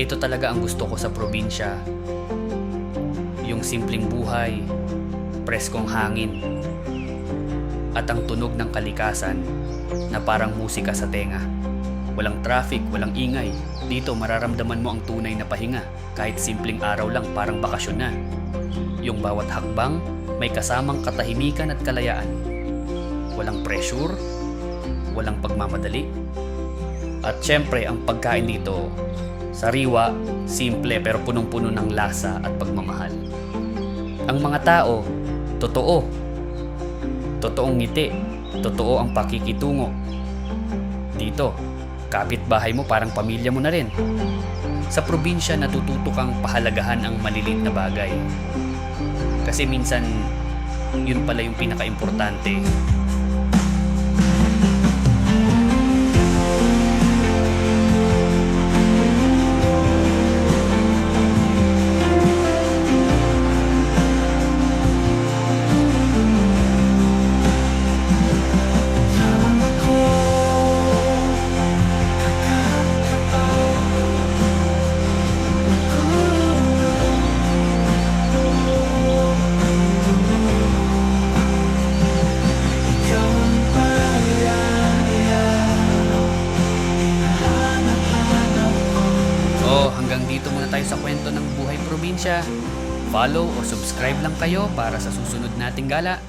Ito talaga ang gusto ko sa probinsya. Yung simpleng buhay, preskong hangin, at ang tunog ng kalikasan na parang musika sa tenga. Walang traffic, walang ingay. Dito mararamdaman mo ang tunay na pahinga kahit simpleng araw lang parang bakasyon na. Yung bawat hakbang may kasamang katahimikan at kalayaan. Walang pressure, walang pagmamadali. At syempre ang pagkain dito, sariwa, simple pero punong-puno ng lasa at pagmamahal. Ang mga tao, totoo. Totoong ngiti, totoo ang pakikitungo. Dito, kapitbahay mo parang pamilya mo na rin. Sa probinsya natututo kang pahalagahan ang maliliit na bagay. Kasi minsan, yun pala yung pinaka-importante. Dito muna tayo sa kwento ng buhay probinsya. Follow o subscribe lang kayo para sa susunod nating gala.